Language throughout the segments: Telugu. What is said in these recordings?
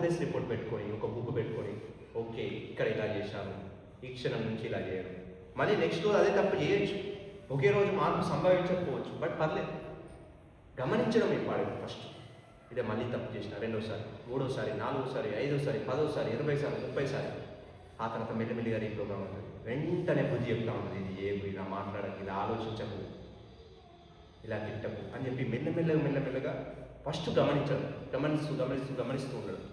ప్రోగ్రెస్ రిపోర్ట్ పెట్టుకొని ఒక బుక్ పెట్టుకొని ఓకే ఇక్కడ ఇలా చేశాను ఈ క్షణం నుంచి ఇలా చేయడం. మళ్ళీ నెక్స్ట్ రోజు అదే తప్పు చేయొచ్చు. ఒకే రోజు మార్పు సంభవించకపోవచ్చు బట్ పర్లేదు. గమనించడం ఇంపార్టెంట్ ఫస్ట్ ఇదే మళ్ళీ తప్పు చేసిన రెండోసారి మూడోసారి నాలుగోసారి ఐదోసారి పదోసారి ఇరవై సారి ముప్పై సారి ఆ తర్వాత మెల్లిమెల్లిగా రీప్రోగ్రామ్ ఉంటుంది వెంటనే బుద్ధి చెప్తా ఉంటుంది ఇది ఏమి? ఇలా మాట్లాడకు ఇలా ఆలోచించకు ఇలా తిట్టకు అని చెప్పి మెల్లమెల్లగా మెల్లమెల్లగా ఫస్ట్ గమనించడం గమనిస్తూ గమనిస్తూ గమనిస్తూ ఉండడం.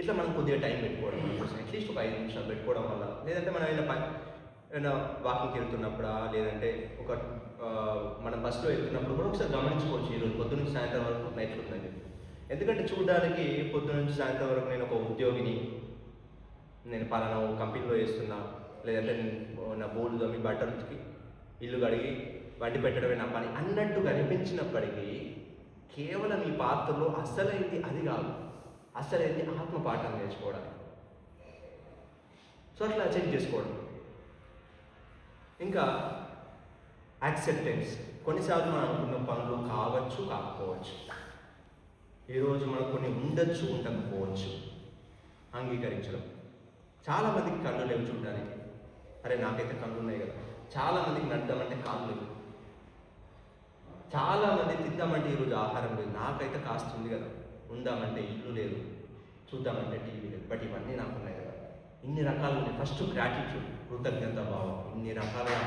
ఇట్లా మనం కొద్దిగా టైం పెట్టుకోవడం అట్లీస్ట్ ఒక ఐదు నిమిషాలు పెట్టుకోవడం వల్ల. లేదంటే మనం ఏదైనా పని ఏదైనా వాకింగ్కి వెళ్తున్నప్పుడా లేదంటే ఒక మనం బస్సులో వెళ్తున్నప్పుడు కూడా ఒకసారి గమనించుకోవచ్చు ఈరోజు. పొద్దు నుంచి సాయంత్రం వరకు నైట్ చెప్పి ఎందుకంటే చూడడానికి పొద్దు నుంచి సాయంత్రం వరకు నేను ఒక ఉద్యోగిని. నేను పలానా కంపెనీలో చేస్తున్నా. లేదంటే నేను నా బోర్డు తోమి బట్టలు ఉతికి ఇల్లు కడిగి వండి పెట్టడమే నా పని. అన్నట్టు కనిపించినప్పటికీ కేవలం ఈ పాత్రలో అసలైంది అది కాదు. అసలైంది ఆత్మ పాఠం నేర్చుకోవడానికి సో అట్లా చెక్ చేసుకోవడం. ఇంకా యాక్సెప్టెన్స్ కొన్నిసార్లు మనం అనుకున్న పనులు కావచ్చు కాకపోవచ్చు. ఈరోజు మనకు కొన్ని ఉండొచ్చు ఉండకపోవచ్చు. అంగీకరించడం. చాలామందికి కళ్ళు లేవు చూడడానికి. అరే నాకైతే కళ్ళు ఉన్నాయి కదా. చాలామందికి నడదామంటే కాళ్ళు లేవు. చాలామంది తిందామంటే ఈరోజు ఆహారం లేదు. నాకైతే కాస్తుంది కదా. ఉందామంటే ఇల్లు లేదు చూద్దామంటే టీవీ లేదు. బట్ ఇవన్నీ నాకు ఉన్నాయి కదా. ఇన్ని రకాలు ఉన్నాయి. ఫస్ట్ గ్రాటిట్యూడ్ కృతజ్ఞత భావం. ఇన్ని రకాలుగా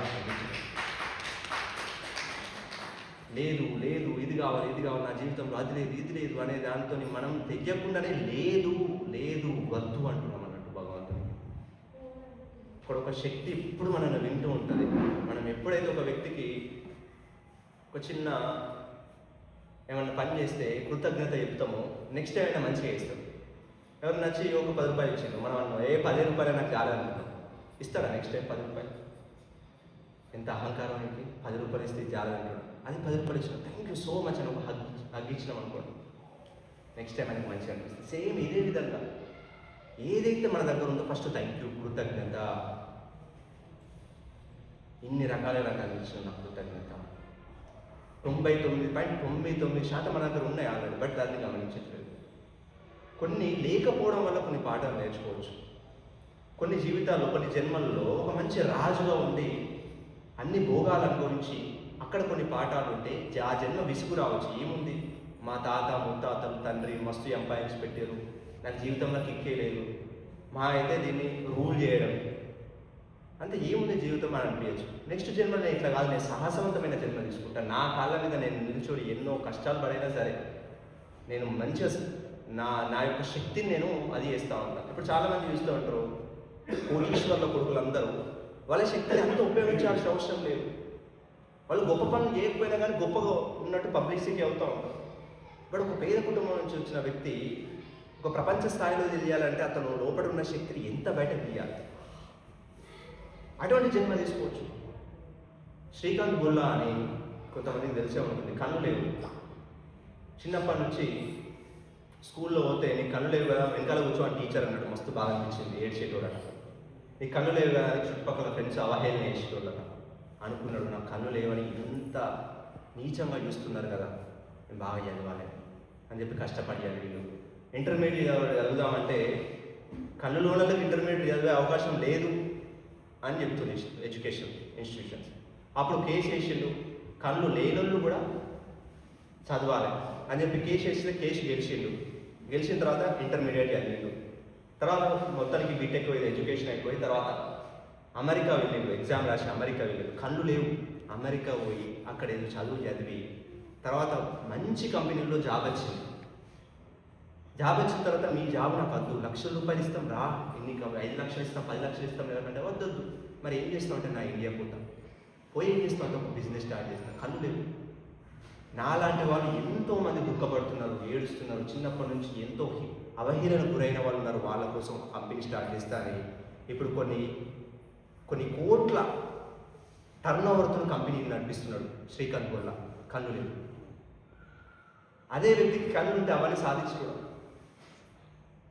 లేదు లేదు ఇది కావాలి ఇది కావాలి నా జీవితంలో అది లేదు ఇది లేదు అనే దాంతో మనం తెయ్యకుండానే లేదు లేదు వద్దు అంటున్నాం అన్నట్టు భగవంతుడు. ఇక్కడ ఒక శక్తి ఎప్పుడు మనల్ని వింటూ ఉంటుంది. మనం ఎప్పుడైతే ఒక వ్యక్తికి ఒక చిన్న ఏమన్నా పని చేస్తే కృతజ్ఞత చెప్తాము. నెక్స్ట్ టైం అయినా మంచిగా ఇస్తాం ఎవరు నచ్చి ఒక పది రూపాయలు ఇచ్చిండు మనం అన్నాం ఏ పది రూపాయలు నాకు చాలనుకుంటాం ఇస్తారా నెక్స్ట్ టైం పది రూపాయలు? ఎంత అహంకారం ఏంటి? పది రూపాయలు ఇస్తే చాలనుకుంటాం అది పది రూపాయలు ఇచ్చిన. థ్యాంక్ యూ సో మచ్ అని ఒక హగ్ హగ్ ఇచ్చినాం అనుకోండి. నెక్స్ట్ టైం అనేది మంచిగా అనిపిస్తుంది సేమ్ ఇదే విధంగా. ఏదైతే మన దగ్గర ఉందో ఫస్ట్ థ్యాంక్ యూ కృతజ్ఞత. ఇన్ని రకాలుగా నాకు కృతజ్ఞత. తొంభై తొమ్మిది పాయింట్ తొంభై తొమ్మిది శాతం మన దగ్గర ఉన్నాయి ఆల్రెడీ బట్ దాన్ని గమనించట్లేదు. కొన్ని లేకపోవడం వల్ల కొన్ని పాఠాలు నేర్చుకోవచ్చు. కొన్ని జీవితాల్లో కొన్ని జన్మల్లో ఒక మంచి రాజుగా ఉండి అన్ని భోగాలు అనుభవించి అక్కడ కొన్ని పాఠాలు ఉంటే ఆ జన్మ విసుగు రావచ్చు ఏముంది? మా తాత ముత్తాతలు తండ్రి మస్తు ఎంపాయించి పెట్టారు. నాకు జీవితంలో కిక్కే లేదు. మా అయితే దీన్ని రూల్ చేయడం. అంటే ఏముంది జీవితం అని అనిపించచ్చు నెక్స్ట్ జన్మ నేను ఇట్లా కాదు నేను సాహసవంతమైన జన్మ తీసుకుంటాను నా కాళ్ళ మీద నేను నిల్చొని ఎన్నో కష్టాలు పడైనా సరే నేను మంచిగా నా నా యొక్క శక్తిని నేను అది చేస్తా ఉంటాను ఇప్పుడు చాలామంది చూస్తూ ఉంటారు కోటీశ్వర్ల కొడుకులందరూ వాళ్ళ శక్తిని అంత ఉపయోగించాల్సిన అవసరం లేదు. వాళ్ళు గొప్ప పనులు చేయకపోయినా కానీ గొప్పగా ఉన్నట్టు పబ్లిసిటీ అవుతూ ఉంటారు. బట్ ఒక పేద కుటుంబం నుంచి వచ్చిన వ్యక్తి ఒక ప్రపంచ స్థాయిలో తెలియాలంటే అతను లోపల ఉన్న శక్తిని ఎంత బయట తీయాలి? అటువంటి జన్మ తీసుకోవచ్చు. శ్రీకాంత్ బుల్లా అని కొంతమందికి తెలిసే ఉంటుంది. కళ్ళు లేవు. చిన్నప్పటి నుంచి స్కూల్లో పోతే నీ కళ్ళు లేవు కదా వెనకాల కూర్చో టీచర్ అన్నాడు. మస్తు బాగా అనిపించింది. ఏడ్చేటోడట నీ కళ్ళు లేవు కదా చుట్టుపక్కల ఫ్రెండ్స్ అవహేళన చేసేటోళ్ళట అనుకున్నాడు. నా కళ్ళు లేవని ఇంత నీచంగా చూస్తున్నారు కదా నేను బాగా చదవాలి అని చెప్పి కష్టపడాలి వీళ్ళు. ఇంటర్మీడియట్ చదువుదామంటే కళ్ళు వాళ్ళకి ఇంటర్మీడియట్ చదివే అవకాశం లేదు. అని చెప్తుంది ఎడ్యుకేషన్ ఇన్స్టిట్యూషన్స్. అప్పుడు కేసు వేసిండు కళ్ళు లేనోళ్ళు కూడా చదవాలి అని చెప్పి కేసు వేస్తే కేసు గెలిచిండు. గెలిచిన తర్వాత ఇంటర్మీడియట్ చదివిండు తర్వాత మొత్తానికి బీటెక్ పోయింది ఎడ్యుకేషన్ అయిపోయి తర్వాత అమెరికా వెళ్ళిండు ఎగ్జామ్ రాసి అమెరికా వెళ్ళిండు. కళ్ళు లేవు. అమెరికా పోయి అక్కడ ఏదో చదువు చదివి తర్వాత మంచి కంపెనీలో జాబ్ వచ్చింది. జాబ్ వచ్చిన తర్వాత మీ జాబ్ నాకు వద్దు. లక్షల రూపాయలు ఇస్తాం రా. ఎన్ని ఐదు లక్షలు ఇస్తాం పది లక్షలు ఇస్తాం లేదంటే వద్దొద్దు. మరి ఏం చేస్తాం అంటే నా ఇండియా పోతాం. పోయి ఏం చేస్తాం అంటే ఒక బిజినెస్ స్టార్ట్ చేస్తాం. కళ్ళు లేవు. నాలాంటి వాళ్ళు ఎంతో మంది దుఃఖపడుతున్నారు ఏడుస్తున్నారు. చిన్నప్పటి నుంచి ఎంతో హి- అవహేళన గురైన వాళ్ళు ఉన్నారు. వాళ్ళ కోసం ఒక కంపెనీ స్టార్ట్ చేస్తానని ఇప్పుడు కొన్ని కొన్ని కోట్ల టర్న్ ఓవర్తో కంపెనీని నడిపిస్తున్నాడు శ్రీకాంత్ గొల్ల. కన్ను లేదు అదే వ్యక్తికి కన్ను ఉంటే అవన్నీ సాధించుకోవడం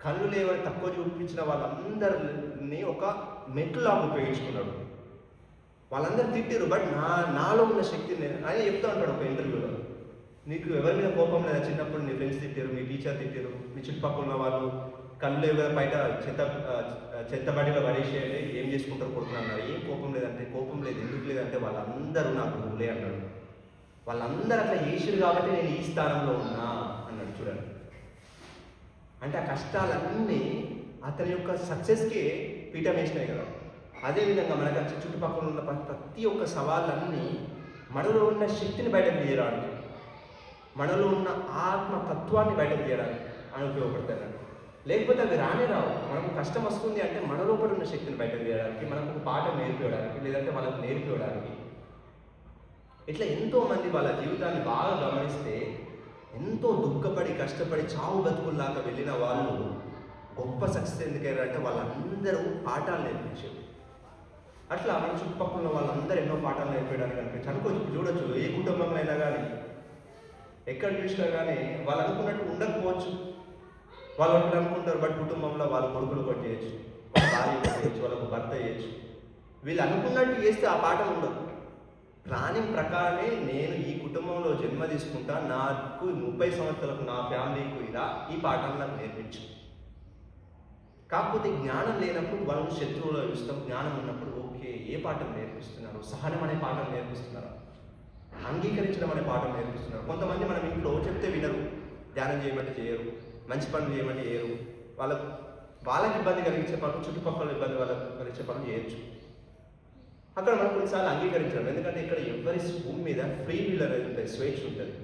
కళ్ళు లేవని తక్కువ చూపించిన వాళ్ళందరినీ ఒక మెట్లులాగా ఉపయోగించుకున్నాడు. వాళ్ళందరూ తిట్టారు బట్ నా నాలో ఉన్న శక్తిని ఆయన చెప్తా ఉంటాడు ఒక ఇంటర్వ్యూలో. నీకు ఎవరి మీద కోపం లేదా? చిన్నప్పుడు నీ ఫ్రెండ్స్ తిట్టారు మీ టీచర్ తిట్టారు మీ చుట్టుపక్కల ఉన్న వాళ్ళు కళ్ళు ఎవరు బయట చెత్త చెత్తబడిలో పడేసేయండి ఏం చేసుకుంటారు కొడుకున్నారు ఏం కోపం లేదంటే కోపం లేదు ఎందుకు లేదంటే వాళ్ళందరూ నాకు గురువులే అన్నాడు. వాళ్ళందరూ అట్లా చేసారు కాబట్టి నేను ఈ స్థానంలో ఉన్నా అన్నాడు చూడండి. అంటే ఆ కష్టాలన్నీ అతని యొక్క సక్సెస్కి పీఠం వేసినాయి కదా. అదేవిధంగా మనకు చుట్టుపక్కల ఉన్న ప్రతి ఒక్క సవాళ్ళన్నీ మనలో ఉన్న శక్తిని బయటకు తీయడానికి మనలో ఉన్న ఆత్మ తత్వాన్ని బయటకు తీయడానికి అని ఉపయోగపడతాయి లేకపోతే అవి రానే రావు. మనకు కష్టం వస్తుంది అంటే మన లోపల ఉన్న శక్తిని బయటకు తీయడానికి మనకు ఒక పాఠం నేర్పించడానికి లేదంటే వాళ్ళకు నేర్పించడానికి ఇట్లా ఎంతోమంది వాళ్ళ జీవితాన్ని బాగా గమనిస్తే ఎంతో దుఃఖపడి కష్టపడి చావు బతుకుల్లాగా వెళ్ళిన వాళ్ళు గొప్ప సక్సెస్ ఎందుకయ్యారంటే వాళ్ళందరూ పాఠాలు నేర్పించారు అట్లా మన చుట్టుపక్కల ఉన్న వాళ్ళందరూ ఎన్నో పాఠాలు నేర్పించడానికి అనిపించి అనుకోవచ్చు చూడొచ్చు ఏ కుటుంబంలో అయినా కానీ ఎక్కడ చూసినా కానీ వాళ్ళు అనుకున్నట్టు ఉండకపోవచ్చు. వాళ్ళు ఒకటి అనుకుంటారు బట్ కుటుంబంలో వాళ్ళ కొడుకులు ఒకటి చేయొచ్చు వాళ్ళ భార్య ఒకటి చేయొచ్చు వాళ్ళకు భర్త చేయొచ్చు వీళ్ళు అనుకున్నట్టు చేస్తే ఆ పాఠం ఉండదు ప్లానింగ్ ప్రకారమే నేను ఈ కుటుంబంలో జన్మ తీసుకుంటా నాకు ముప్పై సంవత్సరాలకు నా ఫ్యామిలీకు ఇలా ఈ పాఠాలు నాకు నేర్పించు. కాకపోతే జ్ఞానం లేనప్పుడు వాళ్ళని శత్రువులో చూస్తాం జ్ఞానం ఉన్నప్పుడు ఓకే ఏ పాఠం నేర్పిస్తున్నారు? సహనం అనే పాఠం నేర్పిస్తున్నారు? అంగీకరించడం అనే పాఠం నేర్పిస్తున్నారు. కొంతమంది మనం ఇంట్లో చెప్తే వినరు ధ్యానం చేయమంటే చేయరు మంచి పనులు చేయమంటే చేయరు వాళ్ళకు వాళ్ళకి ఇబ్బంది కలిగించే పనులు చుట్టుపక్కల ఇబ్బంది వాళ్ళకి కలిగించే పనులు చేయొచ్చు. అక్కడ మనం కొన్నిసార్లు అంగీకరించడం ఎందుకంటే ఇక్కడ ఎవరి భూమి మీద ఫ్రీ వీల్ అనేది ఉంటుంది. స్వేచ్ఛ ఉంటుంది.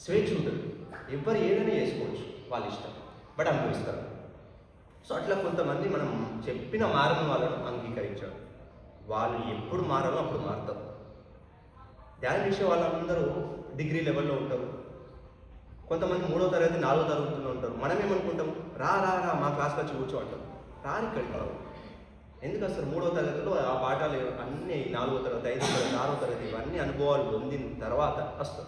స్వేచ్ఛ ఉంటుంది. ఎవరు ఏదైనా చేసుకోవచ్చు. వాళ్ళ ఇష్టం. బట్ అనుభవిస్తారు. సో అట్లా కొంతమంది మనం చెప్పిన మారని వాళ్ళను అంగీకరించడం వాళ్ళు ఎప్పుడు మారాలో అప్పుడు మారుతారు. ధ్యానం చేసే వాళ్ళందరూ డిగ్రీ లెవెల్లో ఉంటారు. కొంతమంది మూడో తరగతి నాలుగో తరగతిలో ఉంటారు. మనం ఏమనుకుంటాం రా రా రా మా క్లాస్కి వచ్చి కూర్చో అంటాం రారు ఇక్కడికి ఎందుకు అసలు మూడో తరగతిలో ఆ పాఠాలు అన్నీ నాలుగో తరగతి ఐదో తరగతి ఆరో తరగతి ఇవన్నీ అనుభవాలు పొందిన తర్వాత అసలు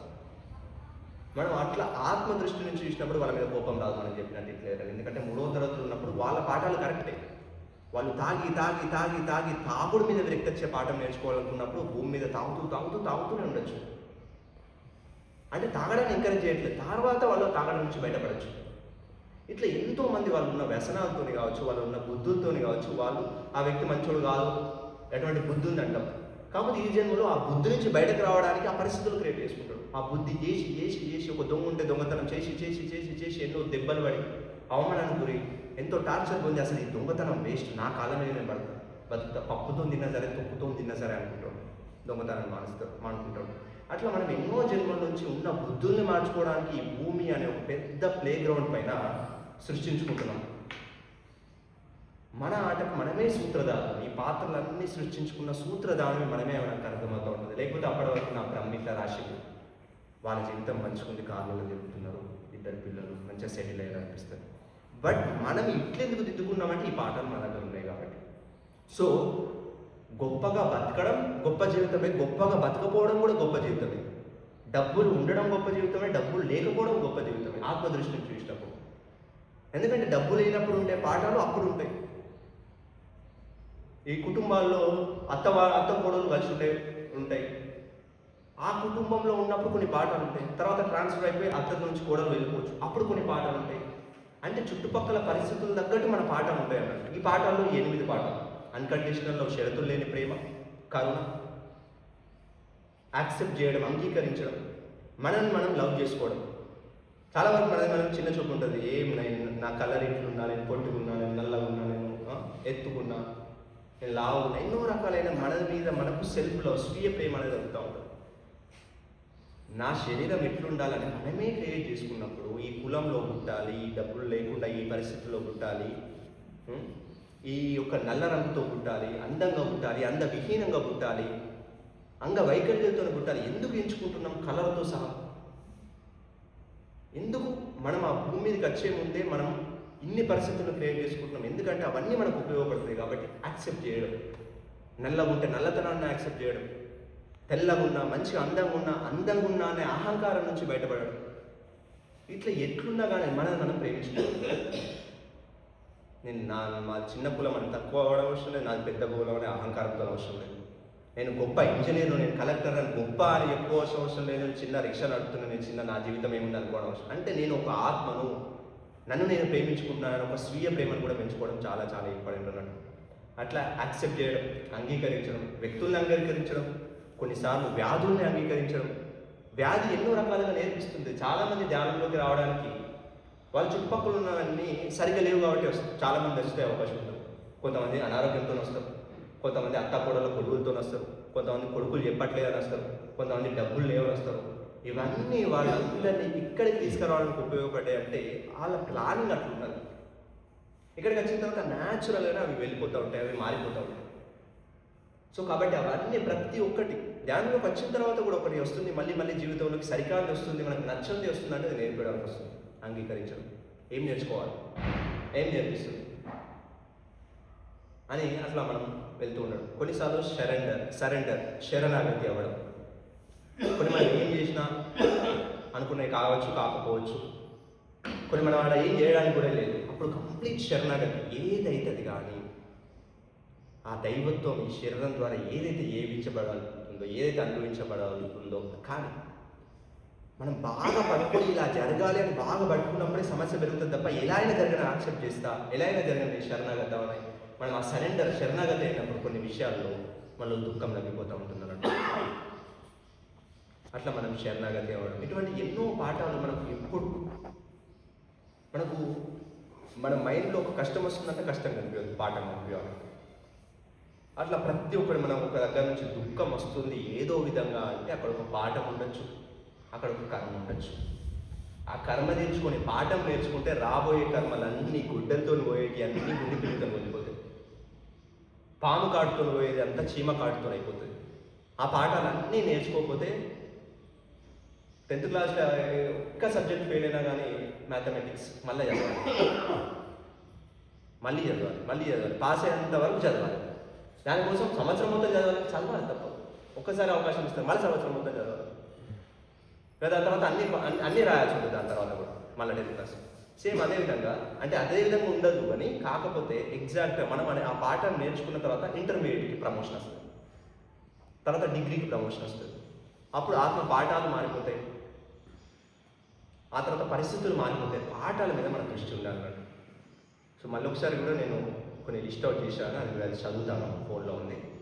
మనం అట్లా ఆత్మ దృష్టి నుంచి చూసినప్పుడు వాళ్ళ మీద కోపం రాదు మనం చెప్పినట్టు క్లియర్ ఎందుకంటే మూడో తరగతులు ఉన్నప్పుడు వాళ్ళ పాఠాలు కరెక్టే వాళ్ళు తాగి తాగి తాగి తాగి తాగుడు మీద విరక్తి వచ్చే పాఠం నేర్చుకోవాలనుకున్నప్పుడు భూమి మీద తాగుతూ తాగుతూ తాగుతూనే ఉండొచ్చు. అంటే తాగడానికి ఎంకరేజ్ చేయట్లేదు. తర్వాత వాళ్ళు తాగడం నుంచి బయటపడచ్చు. ఇట్లా ఎంతో మంది వాళ్ళు ఉన్న వ్యసనాలతోని కావచ్చు వాళ్ళు ఉన్న బుద్ధులతోని కావచ్చు వాళ్ళు ఆ వ్యక్తి మంచోడు కాదు ఎటువంటి బుద్ధి ఉంది అంటాం కాకపోతే ఈ జన్మలో ఆ బుద్ధి నుంచి బయటకు రావడానికి ఆ పరిస్థితులు క్రియేట్ చేసుకుంటాడు. ఆ బుద్ధి చేసి చేసి చేసి ఒక దొంగ ఉంటే దొంగతనం చేసి చేసి చేసి చేసి ఎన్నో దెబ్బలు పడి అవమానానికి గురి ఎంతో టార్చర్ పొంది అసలు ఈ దొంగతనం వేస్ట్ నా కాలం మీద నేను పడతాను బతుకుతా పప్పుతో తిన్నా సరే తొక్కుతో తిన్నా సరే అనుకుంటాడు. దొంగతనం మానుస్తాడు మానుకుంటాడు. అట్లా మనం ఎన్నో జన్మల నుంచి ఉన్న బుద్ధుల్ని మార్చుకోవడానికి ఈ భూమి అనే ఒక పెద్ద ప్లే గ్రౌండ్ పైన సృష్టించుకుంటున్నాం. మన ఆటకు మనమే సూత్రధారం ఈ పాత్రలన్నీ సృష్టించుకున్న సూత్రధారమే మనమే మనకు అర్థమవుతూ ఉంటుంది. లేకపోతే అప్పటి వరకు నా బ్రహ్మిత రాశిలు వాళ్ళ జీవితం మంచుకుంది కార్లలో తిరుగుతున్నారు. ఇద్దరు పిల్లలు మంచిగా సెటిల్ అయ్యారు అనిపిస్తారు బట్ మనం ఇట్లెందుకు దిద్దుకున్నామంటే ఈ పాటలు మన దగ్గర ఉన్నాయి కాబట్టి. సో గొప్పగా బతకడం గొప్ప జీవితమే గొప్పగా బతకపోవడం కూడా గొప్ప జీవితమే. డబ్బులు ఉండడం గొప్ప జీవితమే డబ్బులు లేకపోవడం గొప్ప జీవితమే. ఆత్మదృష్టిని చూసినప్పుడు. ఎందుకంటే డబ్బు లేనప్పుడు ఉండే పాఠాలు అప్పుడు ఉంటాయి. ఈ కుటుంబాల్లో అత్త అత్త కోడలు కలిసి ఉండే ఉంటాయి. ఆ కుటుంబంలో ఉన్నప్పుడు కొన్ని పాఠాలు ఉంటాయి. తర్వాత ట్రాన్స్ఫర్ అయిపోయి అత్త నుంచి కోడలు వెళ్ళిపోవచ్చు. అప్పుడు కొన్ని పాఠాలు ఉంటాయి. అంటే చుట్టుపక్కల పరిస్థితులు తగ్గట్టు మన పాఠాలు ఉంటాయి అన్నట్టు ఈ పాఠాల్లో ఎనిమిది పాఠాలు. అన్కండిషనల్లో షరతులు లేని ప్రేమ కరుణ యాక్సెప్ట్ చేయడం అంగీకరించడం మనల్ని మనం లవ్ చేసుకోవడం. చాలా వరకు మనది మనం చిన్న చూపు ఉంటుంది. ఏం నేను నా కలర్ ఇట్లున్నా నేను పొట్టుకున్నా నేను నల్లగా ఉన్నా నేను ఎత్తుకున్నా నేను లావు ఉన్నా ఎన్నో రకాలైన మన మీద మనకు సెల్ఫ్ లవ్ స్వీయ ప్రేమ అనేది జరుగుతూ ఉంటుంది. నా శరీరం ఎట్లుండాలని మనమే క్రియేట్ చేసుకున్నప్పుడు ఈ కులంలో పుట్టాలి ఈ డబ్బులు లేకుండా ఈ పరిస్థితుల్లో పుట్టాలి ఈ యొక్క నల్ల రంగుతో పుట్టాలి అందంగా పుట్టాలి అందవిహీనంగా పుట్టాలి అంగవైకల్యంతో పుట్టాలి ఎందుకు ఎంచుకుంటున్నాం? కలర్తో సహా. ఎందుకు మనం ఆ భూమి మీదకి వచ్చే ముందే మనం ఇన్ని పరిస్థితులు క్రియేట్ చేసుకుంటున్నాం? ఎందుకంటే అవన్నీ మనకు ఉపయోగపడతాయి కాబట్టి యాక్సెప్ట్ చేయడం. నల్లగా ఉంటే నల్లతనాన్ని యాక్సెప్ట్ చేయడం. తెల్లగా ఉన్నా మంచిగా అందంగా ఉన్నా అందంగా ఉన్నా అనే అహంకారం నుంచి బయటపడడం. ఇట్లా ఎట్లున్నా కానీ మనల్ని మనం ప్రేమించుకోవాలి. నేను నా మా చిన్న కులం అని తక్కువ అవడం అవసరం లేదు నాది పెద్ద కులం అనే అహంకారంతో అవసరం లేదు. నేను గొప్ప ఇంజనీర్ నేను కలెక్టర్ అని గొప్ప అని చెప్పుకోవాల్సిన అవసరం లేదు చిన్న రిక్షా నడుపుతున్నా నేను చిన్న నా జీవితం ఏముంది అనుకోవడం అవసరం. అంటే నేను ఒక ఆత్మను నన్ను నేను ప్రేమించుకుంటున్నాను ఒక స్వీయ ప్రేమను కూడా పెంచుకోవడం చాలా చాలా ఇంపార్టెంట్ అన్నట్టు. అట్లా యాక్సెప్ట్ చేయడం అంగీకరించడం వ్యక్తుల్ని అంగీకరించడం కొన్నిసార్లు వ్యాధుల్ని అంగీకరించడం. వ్యాధి ఎన్నో రకాలుగా నేర్పిస్తుంది. చాలామంది ధ్యానంలోకి రావడానికి వాళ్ళ చుట్టుపక్కల ఉన్నవన్నీ సరిగ్గా లేవు కాబట్టి వస్తుంది చాలామంది వస్తే అవకాశం ఉంటుంది. కొంతమంది అనారోగ్యంతో వస్తారు. కొంతమంది అత్త కోడల కొడుకులతో వస్తారు. కొంతమంది కొడుకులు చెప్పట్లేదని వస్తారు. కొంతమంది డబ్బులు లేవని వస్తారు. ఇవన్నీ వాళ్ళందరినీ ఇక్కడికి తీసుకురావడానికి ఉపయోగపడే అంటే వాళ్ళ ప్లానింగ్ అట్లుంటుంది ఇక్కడికి వచ్చిన తర్వాత న్యాచురల్గానే అవి వెళ్ళిపోతూ ఉంటాయి అవి మారిపోతూ ఉంటాయి. సో కాబట్టి అవన్నీ ప్రతి ఒక్కటి ధ్యానంలోకి వచ్చిన తర్వాత కూడా ఒకటి వస్తుంది మళ్ళీ మళ్ళీ జీవితంలోకి సరికాదు వస్తుంది మనకు నచ్చంది వస్తుంది అంటే నేర్పడానికి వస్తుంది అంగీకరించడం. ఏం నేర్చుకోవాలి? ఏం నేర్పిస్తుంది? అని అట్లా మనం వెళ్తూ ఉండడం. కొన్నిసార్లు సరెండర్ సరెండర్ శరణాగతి అవ్వడం. కొన్ని మనం ఏం చేసినా అనుకునే కావచ్చు కాకపోవచ్చు. కొన్ని మనం ఆడ ఏం చేయడానికి కూడా లేదు. అప్పుడు కంప్లీట్ శరణాగతి ఏదైతుంది కానీ ఆ దైవత్వం ఈ శరీరం ద్వారా ఏదైతే ఏవించబడాలనుకుంటుందో ఏదైతే అనుభవించబడాలనుకుంటుందో కానీ మనం బాగా పడుకుని ఇలా జరగాలి అని బాగా పట్టుకున్నప్పుడే సమస్య పెరుగుతుంది తప్ప ఎలా అయినా జరిగిన యాక్సెప్ట్ చేస్తా ఎలా అయినా జరిగిన శరణాగతం అని మనం ఆ సరెండర్ శరణాగతి అయినప్పుడు కొన్ని విషయాల్లో మనలో దుఃఖం నవ్విపోతూ ఉంటుంది అట్లా మనం శరణాగతి అవ్వడం. ఇటువంటి ఎన్నో పాఠాలు మనకు ఎప్పుడు మనకు మన మైండ్లో ఒక కష్టం వస్తుందంటే కష్టం కనిపించదు పాఠం కనిపించాలి అట్లా ప్రతి ఒక్కటి మనం ఒక దగ్గర నుంచి దుఃఖం వస్తుంది ఏదో విధంగా అంటే అక్కడ ఒక పాఠం ఉండొచ్చు అక్కడ ఒక కర్మ ఉండొచ్చు. ఆ కర్మ నేర్చుకొని పాఠం నేర్చుకుంటే రాబోయే కర్మలన్నీ గుడ్డలతో పోయేటి అన్నీ గుండి పిల్లలతో పాము కాటుతో పోయేది అంతా చీమ కాటుతో అయిపోతుంది. ఆ పాఠాలన్నీ నేర్చుకోకపోతే టెన్త్ క్లాస్లో ఒక్క సబ్జెక్ట్ ఫెయిల్ అయినా కానీ మ్యాథమెటిక్స్ మళ్ళీ చదవాలి. మళ్ళీ చదవాలి మళ్ళీ చదవాలి. పాస్ అయ్యేంత వరకు చదవాలి. దానికోసం సంవత్సరం మొత్తం చదవాలి. చదవాలి తప్ప ఒక్కసారి అవకాశం ఇస్తారు మళ్ళీ సంవత్సరం మొత్తం చదవాలి. దాని తర్వాత అన్ని అన్ని- అన్ని రాయాల్సి ఉంటుంది. దాని తర్వాత కూడా. మళ్ళీ టెన్త్ క్లాస్ సేమ్ అదే విధంగా అంటే అదే విధంగా ఉండదు అని కాకపోతే ఎగ్జాక్ట్ మనం ఆ పాఠం నేర్చుకున్న తర్వాత ఇంటర్మీడియట్కి ప్రమోషన్ వస్తుంది. తర్వాత డిగ్రీకి ప్రమోషన్ వస్తుంది. అప్పుడు ఆత్మ పాఠాలు మారిపోతాయి. ఆ తర్వాత పరిస్థితులు మారిపోతాయి. పాఠాల మీద మన దృష్టి ఉండాలి సో మళ్ళీ ఒకసారి కూడా నేను కొన్ని లిస్ట్ అవుట్ చేశాను. అది అది చదువుతాను ఫోన్లో ఉంది.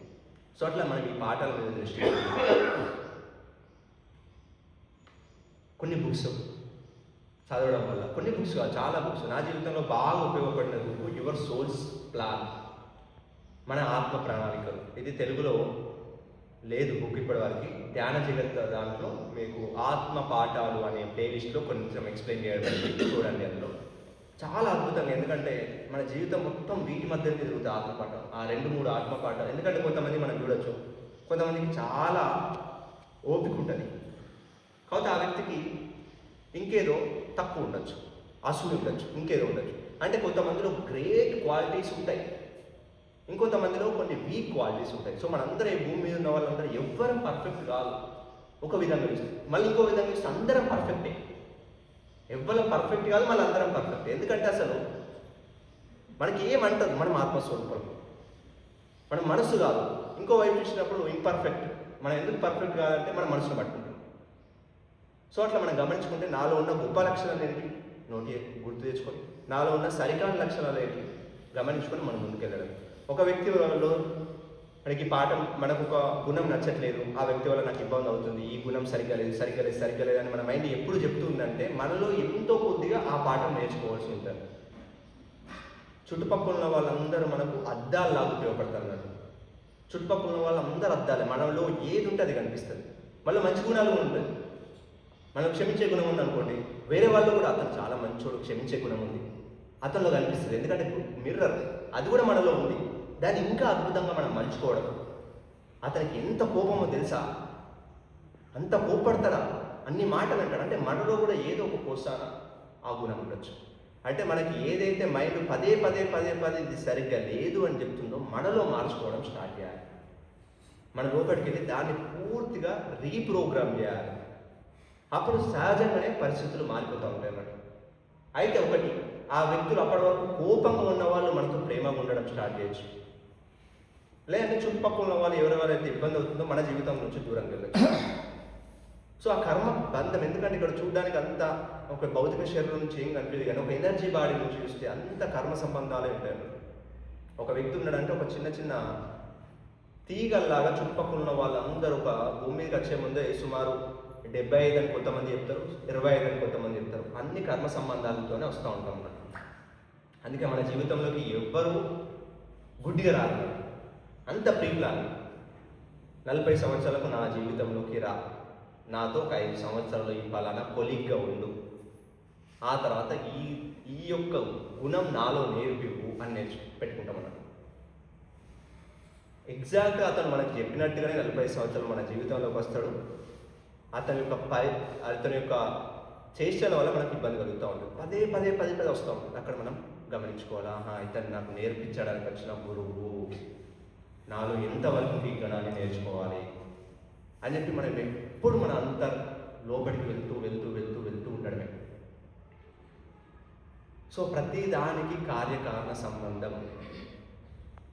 సో అట్లా మనకి ఈ పాఠాల మీద దృష్టి కొన్ని బుక్స్ చదవడం వల్ల. కొన్ని బుక్స్ కాదు చాలా బుక్స్ నా జీవితంలో బాగా ఉపయోగపడిన బుక్ యువర్ సోల్స్ ప్లాన్ మన ఆత్మ ప్రణాళికలు. ఇది తెలుగులో లేదు బుక్ ఇప్పటి వరకు ధ్యాన జగత్ దాంట్లో మీకు ఆత్మ పాఠాలు అనే ప్లేలిస్ట్లో కొంచెం ఎక్స్ప్లెయిన్ చేయడం చూడండి అందులో. చాలా అద్భుతంగా. ఎందుకంటే మన జీవితం మొత్తం వీటి మధ్య తిరుగుతుంది ఆత్మ పాఠం. ఆ రెండు మూడు ఆత్మ పాఠాలు. ఎందుకంటే కొంతమంది మనం చూడొచ్చు. కొంతమందికి చాలా ఓపిక ఉంటుంది. కాబట్టి ఆ వ్యక్తికి ఇంకేదో తక్కువ ఉండొచ్చు అసలు ఉండొచ్చు ఇంకేదో ఉండొచ్చు. అంటే కొంతమందిలో గ్రేట్ క్వాలిటీస్ ఉంటాయి. ఇంకొంతమందిలో కొన్ని వీక్ క్వాలిటీస్ ఉంటాయి. సో మనందరం ఈ భూమి మీద ఉన్న వాళ్ళందరూ ఎవ్వరం పర్ఫెక్ట్ కాదు. ఒక విధంగా చూస్తే మళ్ళీ ఇంకో విధంగా చూస్తే అందరం పర్ఫెక్టే ఎవ్వరం పర్ఫెక్ట్ కాదు మళ్ళీ అందరం పర్ఫెక్ట్ ఎందుకంటే అసలు మనకి ఏమంటదు మనం ఆత్మస్వరూపం. మన మనసు కాదు. ఇంకో వైపు చూసినప్పుడు ఇంపర్ఫెక్ట్ మనం ఎందుకు పర్ఫెక్ట్ కాదంటే మన మనసును బట్టి. సో అట్లా మనం గమనించుకుంటే నాలో ఉన్న గొప్ప లక్షణాలు ఏంటి? నోటి గుర్తు తెచ్చుకొని. నాలో ఉన్న సరికాని లక్షణాలు ఏంటి? గమనించుకొని మనం ముందుకెళ్ళడం. ఒక వ్యక్తి వల్ల మనకి పాఠం మనకు ఒక గుణం నచ్చట్లేదు. ఆ వ్యక్తి వల్ల నాకు ఇబ్బంది అవుతుంది. ఈ గుణం సరిగ్గా లేదు సరిగ్గా లేదు సరిగ్గా లేదు అని మన మైండ్ ఎప్పుడు చెప్తుందంటే మనలో ఎంతో కొద్దిగా ఆ పాఠం నేర్చుకోవాల్సి ఉంటుంది. చుట్టుపక్కల ఉన్న వాళ్ళందరూ మనకు అద్దాల్లాగా నాకు చుట్టుపక్కల ఉన్న వాళ్ళందరూ అద్దాలే. మనలో ఏది ఉంటే అది కనిపిస్తుంది. మళ్ళీ మంచి గుణాలు ఉంటుంది మనం క్షమించే గుణం ఉంది అనుకోండి వేరే వాళ్ళు కూడా అతను చాలా మంచోడు క్షమించే గుణం ఉంది. అతనిలో కనిపిస్తుంది. ఎందుకంటే మిర్రర్ అది కూడా మనలో ఉంది. దాన్ని ఇంకా అద్భుతంగా మనం మలుచుకోవడం. అతనికి ఎంత కోపమో తెలుసా? అంత కోపడతాడా అన్ని మాటలు అంటాడు. అంటే మనలో కూడా ఏదో ఒక కోసాన ఆ గుణం ఉండొచ్చు. అంటే మనకి ఏదైతే మైండ్ పదే పదే పదే పదే ఇది సరిగ్గా లేదు అని చెప్తుందో మనలో మార్చుకోవడం స్టార్ట్ చేయాలి. మన లోపలికి వెళ్ళి దాన్ని పూర్తిగా రీప్రోగ్రామ్ చేయాలి. అప్పుడు సహజంగానే పరిస్థితులు మారిపోతూ ఉంటాయి అన్నమాట. అయితే ఒకటి ఆ వ్యక్తులు అప్పటి వరకు కోపంగా ఉన్న వాళ్ళు మనతో ప్రేమగా ఉండడం స్టార్ట్ చేయొచ్చు. లేదంటే చుట్టుపక్కల ఉన్న వాళ్ళు ఎవరెవరైతే ఇబ్బంది అవుతుందో మన జీవితం నుంచి దూరంగా వెళ్ళచ్చు. సో ఆ కర్మ బంధం ఎందుకంటే ఇక్కడ చూడడానికి అంత ఒక భౌతిక శరీరం నుంచి ఏం కనిపించదు కానీ ఒక ఎనర్జీ బాడీ నుంచి చూస్తే అంత కర్మ సంబంధాలే ఉంటాయి ఒక వ్యక్తి ఉన్నాడంటే ఒక చిన్న చిన్న తీగల్లాగా చుట్టుపక్కల ఉన్న వాళ్ళందరూ ఒక భూమి మీదకి వచ్చే ముందే సుమారు డెబ్బై ఐదు అని కొంతమంది చెప్తారు ఇరవై ఐదు అని కొంతమంది చెప్తారు. అన్ని కర్మ సంబంధాలతోనే వస్తూ ఉంటాం మనం. అందుకే మన జీవితంలోకి ఎవ్వరూ గుడ్డిగా రాదు అంత ప్రియులాలు నలభై సంవత్సరాలకు నా జీవితంలోకి రా. నాతో ఒక ఐదు సంవత్సరాలు ఈ పలానా కొలిగ్గా ఉండు. ఆ తర్వాత ఈ ఈ యొక్క గుణం నాలో నేర్పివు అని నేర్చు పెట్టుకుంటాం మనం. ఎగ్జాక్ట్గా అతను మనకు చెప్పినట్టుగానే నలభై సంవత్సరాలు మన జీవితంలోకి వస్తాడు. అతని యొక్క పై అతని యొక్క చేష్టల వల్ల మనకి ఇబ్బంది కలుగుతూ ఉంటుంది పదే పదే పదే పదే వస్తూ ఉంటుంది అక్కడ మనం గమనించుకోవాలా? ఇతను నాకు నేర్పించడానికి వచ్చిన గురువు. నాలో ఎంతవరకు ఈ గణాన్ని నేర్చుకోవాలి? అని చెప్పి మనం ఎప్పుడు మన అంత లోపలికి వెళ్తూ వెళ్తూ వెళ్తూ వెళ్తూ ఉండడమే. సో ప్రతి దానికి కార్యకారణ సంబంధం.